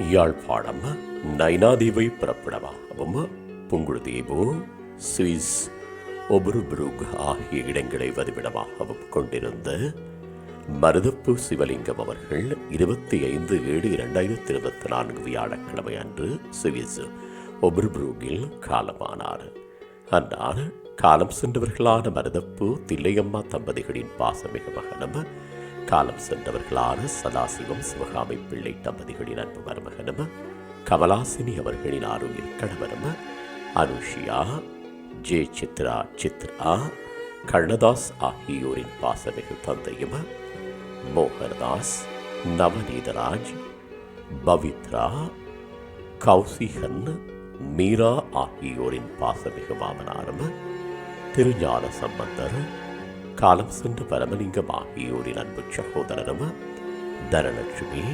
யாழ்ப்பாணம் நைனாதீவை பிறப்பிடமாகவும் புங்குடுதீவு சுவிஸ் ஒபுருபுருக் ஆகிய இடங்களை வதிவிடமாகவும் கொண்டிருந்த மருதப்பு சிவலிங்கம் அவர்கள் இருபத்தி ஐந்து ஏழு இரண்டாயிரத்தி இருபத்தி நான்கு வியாழக்கிழமை அன்று சுவிஸ் ஒபுருபுருகில் காலமானார். அன்னார் காலம் சென்றவர்களான மருதப்பு தில்லையம்மா தம்பதிகளின் பாசமிக மகனும் காலம் சென்றவர்களான சதாசிவம் சிவகாமி பிள்ளை தம்பதிகளின் அன்பு மருமகனும் கமலாசினி அவர்களின் ஆரோக்கிய கணவனும் அனுஷியா ஜே சித்ரா சித்ரா கண்ணதாஸ் ஆகியோரின் பாசமிகு தந்தையும் மோகன்தாஸ் நவநீதராஜ் பவித்ரா கௌசிகன் மீரா ஆகியோரின் பாசமிகு மாமனாரும் திருஞான சம்பந்தர் காலம் சென்று பரமலிங்கம் ஆகியோரின் அன்பு சகோதரரும் தனலட்சுமி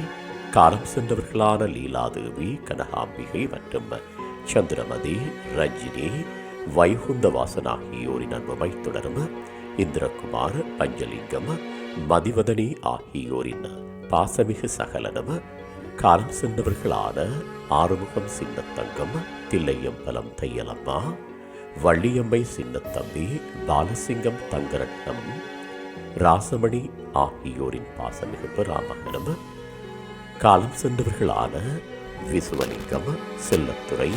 காலம் சென்றவர்களான லீலாதேவி கனகாம்பிகை மற்றும் சந்திரமதி ரஜினி வைகுந்தவாசன் ஆகியோரின் அன்பு தொடரும் இந்திரகுமார் பஞ்சலிங்கம் மதிவதனி ஆகியோரின் பாசமிகு சகலனும் காலம் சென்றவர்களான ஆறுமுகம் சின்னத்தங்கம் தில்லையம்பலம் தையலம்மா வள்ளியம்மை சின்னத்தம்பி பாலசிங்கம் தங்கரட்னம் ராசமணி ஆகியோரின் பாசமிகு ராமகனம் காலம் சென்றவர்களான விசுவலிங்கம் செல்லத்துறை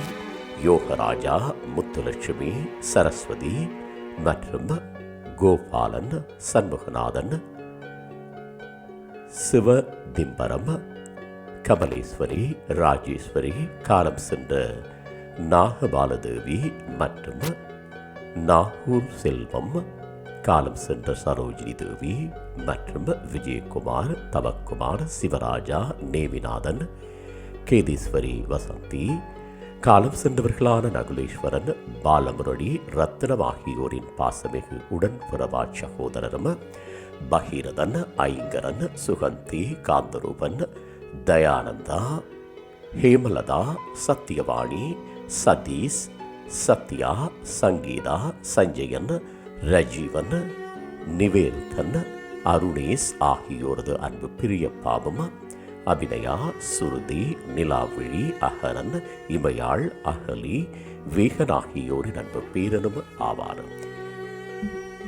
யோகராஜா முத்துலட்சுமி சரஸ்வதி மற்றும் கோபாலன் சண்முகநாதன் சிவதிம்பரம் கமலேஸ்வரி ராஜேஸ்வரி. காலம் சென்ற நாகபாலதேவி மற்றும் நாகூர் செல்வம் காலம் சென்ற சரோஜினி தேவி மற்றும் விஜயகுமார் தவக்குமார் சிவராஜா நேமிநாதன் கேதீஸ்வரி வசந்தி காலம் சென்றவர்களான நகுலேஸ்வரன் பாலமுரளி ரத்னம் ஆகியோரின் பாசமிகு உடன்பிறவா சகோதரரும் பகீரதன் ஐங்கரன் சுகந்தி காந்தரூபன் தயானந்தா ஹேமலதா சத்யவாணி சதீஷ் சத்யா சங்கீதா சஞ்சயன் ரஜீவன் நிவேல்தன் அருணேஷ் ஆகியோரது அன்பு பிரிய பாபம் அபிநயா சுருதி நிலாவிழி அகரன் இமையாள் அகலி வேகன் ஆகியோரின் அன்பு பேரனும் ஆவார்.